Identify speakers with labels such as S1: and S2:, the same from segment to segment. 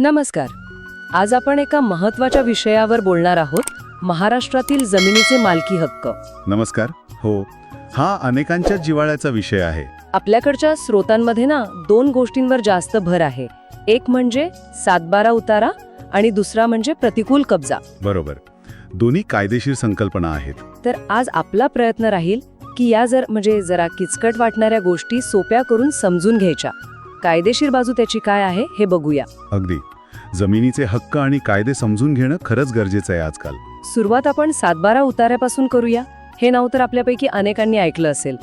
S1: नमस्कार. आज आपण एका महत्त्वाच्या विषयावर बोलणार आहोत महाराष्ट्रातील जमिनीचे मालकी हक्क.
S2: नमस्कार. हो हा अनेकांच्या जिव्हाळ्याचा विषय आहे.
S1: आपल्याकडच्या स्रोतांमध्ये ना दोन गोष्टींवर जास्त भर आहे. एक म्हणजे सातबारा उतारा आणि दुसरा म्हणजे प्रतिकूल कब्जा.
S2: बरोबर. दोन्ही कायदेशीर संकल्पना आहेत.
S1: तर आज आपला प्रयत्न राहील की या जर म्हणजे जरा किचकट वाटणाऱ्या गोष्टी सोप्या करून समजून घ्यायच्या. कायदेशीर बाजू त्याची काय आहे हे बघूया.
S2: अगदी. जमिनीचे हक्क आणि कायदे समजून घेणं खरंच गरजेचं आहे आजकाल.
S1: सुरुवात आपण सातबारा उतार्यापासून करूया. हे नाव तर आपल्यापैकी अनेकांनी ऐकलं असेल.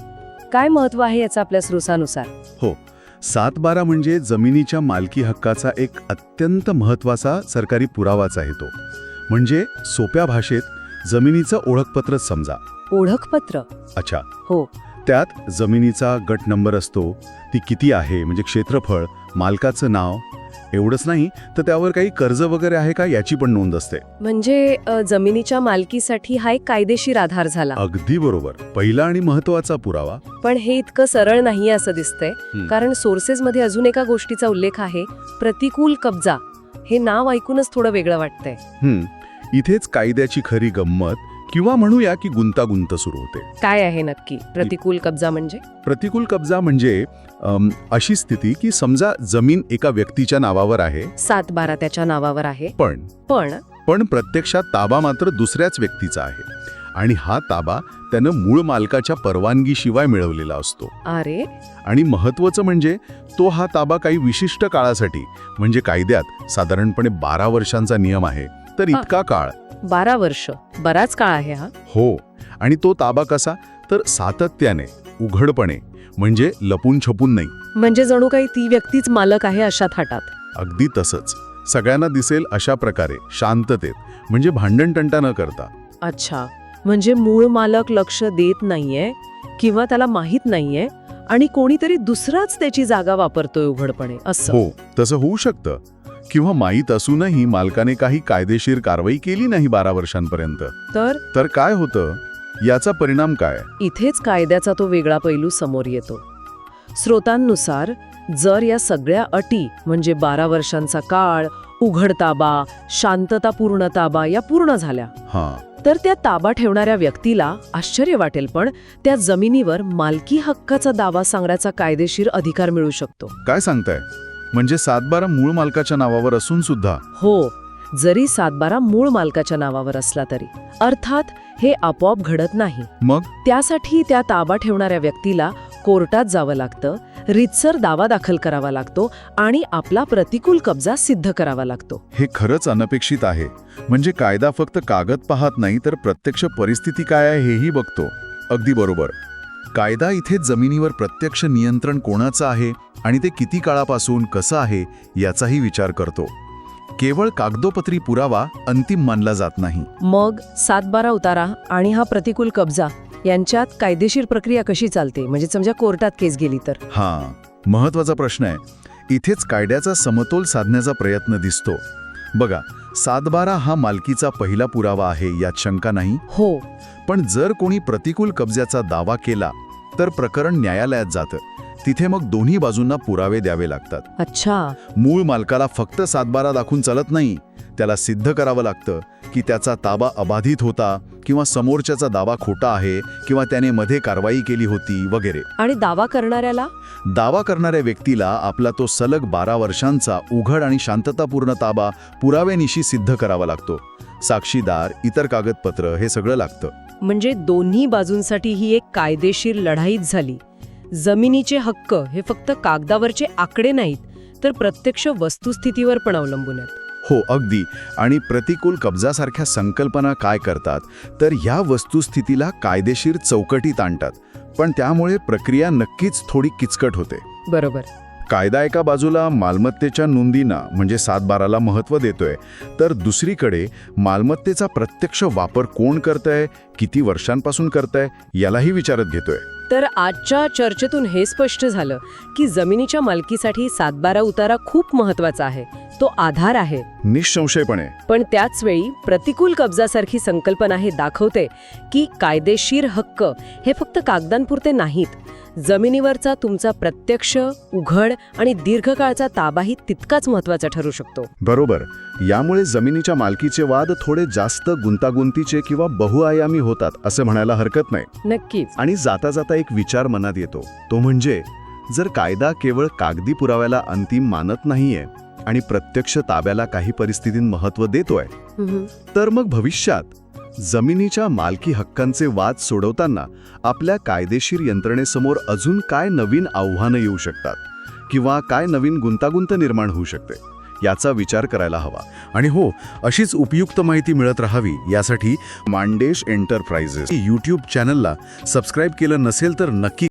S1: काय महत्त्व आहे याचं आपल्या स्रोसानुसार
S2: हो सात बारा म्हणजे जमिनीच्या मालकी हक्काचा एक अत्यंत महत्त्वाचा सरकारी पुरावाच आहे तो. म्हणजे सोप्या भाषेत जमिनीचं ओळखपत्रच समजा.
S1: ओळखपत्र?
S2: अच्छा.
S1: हो.
S2: त्यात जमिनीचा गट नंबर असतो ती किती आहे म्हणजे क्षेत्रफळ मालकाचं नाव एवढंच नाही तर त्यावर काही कर्ज वगैरे आहे का याची पण नोंद असते.
S1: म्हणजे जमिनीच्या मालकीसाठी हा एक कायदेशीर आधार झाला.
S2: अगदी बरोबर. पहिला आणि महत्त्वाचा पुरावा.
S1: पण हे इतकं सरळ नाही असं दिसतंय. कारण सोर्सेसमध्ये अजून एका गोष्टीचा उल्लेख आहे प्रतिकूल कब्जा. हे नाव ऐकूनच थोडं वेगळं वाटतंय.
S2: इथेच कायद्याची खरी गंमत किंवा म्हणूया की गुंतागुंत सुरू होते.
S1: काय आहे नक्की? प्रतिकूल कब्जा म्हणजे?
S2: प्रतिकूल कब्जा म्हणजे अम, अशी स्थिती की समजा जमीन एका व्यक्तीच्या नावावर आहे.
S1: सात बारा त्याच्या नावावर आहे.
S2: पण.
S1: पण?
S2: पण प्रत्यक्षात ताबा मात्र दुसऱ्याच व्यक्तीचा आहे. आणि हा ताबा त्यानं मूळ मालकाच्या परवानगीशिवाय मिळवलेला असतो.
S1: अरे!
S2: आणि महत्वाचं म्हणजे तो हा ताबा काही विशिष्ट काळासाठी म्हणजे कायद्यात साधारणपणे बारा वर्षांचा नियम आहे तर इतका काळ
S1: बारा वर्ष. बराच काळ आहे हा.
S2: हो. आणि तो ताबा कसा? तर सातत्याने उघडपणे म्हणजे लपून छपून नाही.
S1: म्हणजे जणू काही ती व्यक्तीच मालक आहे अशा थाटात.
S2: अगदी तसंच. सगळ्यांना दिसेल अशा प्रकारे शांततेत म्हणजे भांडणटंटा न करता.
S1: अच्छा. म्हणजे मूळ मालक लक्ष देत नाहीये किंवा त्याला माहीत नाहीये आणि कोणीतरी दुसराच त्याची जागा वापरतोय उघडपणे असं.
S2: हो तसं होऊ शकतं. किंवा माहीत असूनही मालकाने काही कायदेशीर कारवाई केली नाही बारा वर्षांपर्यंत.
S1: तर?
S2: तर काय होतं? याचा परिणाम काय?
S1: इथेच कायद्याचा तो वेगळा पैलू समोर येतो. स्रोतांनुसार जर या सगळ्या अटी म्हणजे बारा वर्षांचा काळ उघड ताबा शांततापूर्ण ताबा या पूर्ण झाल्या.
S2: हां.
S1: तर त्या ताबा ठेवणाऱ्या व्यक्तीला आश्चर्य वाटेल पण त्या जमिनीवर मालकी हक्काचा दावा सांगण्याचा कायदेशीर अधिकार मिळू शकतो.
S2: काय सांगताय? म्हणजे सातबारा मूळ मालकाच्या नावावर असून सुद्धा.
S1: हो जरी सातबारा मूळ मालकाच्या नावावर असला तरी. अर्थात हे आपोआप घडत नाही.
S2: मग?
S1: त्यासाठी त्या ताबा ठेवणाऱ्या व्यक्तीला कोर्टात जावं लागतं रितसर दावा दाखल करावा लागतो आणि आपला प्रतिकूल कब्जा सिद्ध करावा लागतो.
S2: हे खरंच अनपेक्षित आहे. म्हणजे कायदा फक्त कागद पाहत नाही तर प्रत्यक्ष परिस्थिती काय आहे हेही बघतो. अगदी बरोबर. कायदा इथे जमिनीवर प्रत्यक्ष नियंत्रण कोणाचं आहे? आणि ते किती काळापासून कसं आहे याचाही विचार करतो. केवळ कागदोपत्री पुरावा अंतिम मानला जात नाही.
S1: मग सातबारा उतारा आणि हा प्रतिकूल कब्जा यांच्यात कायदेशीर प्रक्रिया कशी चालते? म्हणजे समजा कोर्टात केस गेली तर.
S2: हां महत्त्वाचा प्रश्न आहे. इथेच कायद्याचा समतोल साधण्याचा प्रयत्न दिसतो. बघा सातबारा हा मालकीचा पहिला पुरावा आहे यात शंका नाही.
S1: हो.
S2: पण जर कोणी प्रतिकूल कब्जाचा दावा केला तर प्रकरण न्यायालयात जातं. तिथे मग दोन्ही बाजूंना पुरावे द्यावे लागतात.
S1: अच्छा.
S2: मूळ मालकाला फक्त सातबारा दाखवून चालत नाही. त्याला सिद्ध करावं लागतं की त्याचा ताबा अबाधित होता किंवा समोरच्याचा दावा खोटा आहे किंवा त्याने मध्ये कारवाई केली होती वगैरे.
S1: आणि दावा करणाऱ्याला?
S2: दावा करणाऱ्या व्यक्तीला आपला तो सलग बारा वर्षांचा उघड आणि शांततापूर्ण ताबा पुराव्यानिशी सिद्ध करावा लागतो. साक्षीदार इतर कागदपत्र हे सगळं लागतं.
S1: म्हणजे दोन्ही बाजूंसाठी ही एक कायदेशीर लढाईच झाली. जमिनीचे हक्क हे फक्त कागदावरचे आकडे नाहीत तर प्रत्यक्ष वस्तुस्थितीवर पण अवलंबून आहेत.
S2: हो अगदी. आणि प्रतिकूल कब्जासारख्या संकल्पना काय करतात तर ह्या वस्तुस्थितीला कायदेशीर चौकटीत आणतात. पण त्यामुळे प्रक्रिया नक्कीच थोडी किचकट होते.
S1: बरोबर.
S2: कायदा एका बाजूला मालमत्तेच्या नोंदींना म्हणजे सातबाराला महत्त्व देतोय तर दुसरीकडे मालमत्तेचा प्रत्यक्ष वापर कोण करतंय किती वर्षांपासून करतंय यालाही विचारत घेतोय.
S1: तर आजच्या चर्चेतून हे स्पष्ट झालं की जमिनीच्या मालकीसाठी सातबारा उतारा खूप महत्त्वाचा आहे. तो आधार आहे.
S2: निःसंशयपणे.
S1: पण त्याच वेळी प्रतिकूल कब्जासारखी संकल्पना हे दाखवते की कायदेशीर हक्क हे फक्त कागदांपुरते नाहीत. जमिनीवरचा तुमचा प्रत्यक्ष उघड आणि दीर्घकाळचा ताबाही तितकाच महत्त्वाचा ठरू शकतो.
S2: बरोबर. यामुळे जमिनीच्या मालकीचे वाद थोडे जास्त गुंतागुंतीचे किंवा बहुआयामी होतात असं म्हणायला हरकत नाही.
S1: नक्कीच.
S2: आणि जाता जाता एक विचार मनात येतो. तो म्हणजे जर कायदा केवळ कागदी पुराव्याला अंतिम मानत नाहीये आणि प्रत्यक्ष ताब्याला काही परिस्थितीत महत्त्व देतोय. तर मग भविष्यात जमिनीच्या मालकी हक्कांचे वाद सोडवताना आपल्या कायदेशीर यंत्रणेसमोर अजून काय नवीन आव्हानं येऊ शकतात किंवा काय नवीन गुंतागुंत निर्माण होऊ शकते याचा विचार करायला हवा. आणि हो अशीच उपयुक्त माहिती मिळत राहावी यासाठी मांडेश एंटरप्राइजेस यूट्यूब चॅनलला सबस्क्राईब केलं नसेल तर नक्की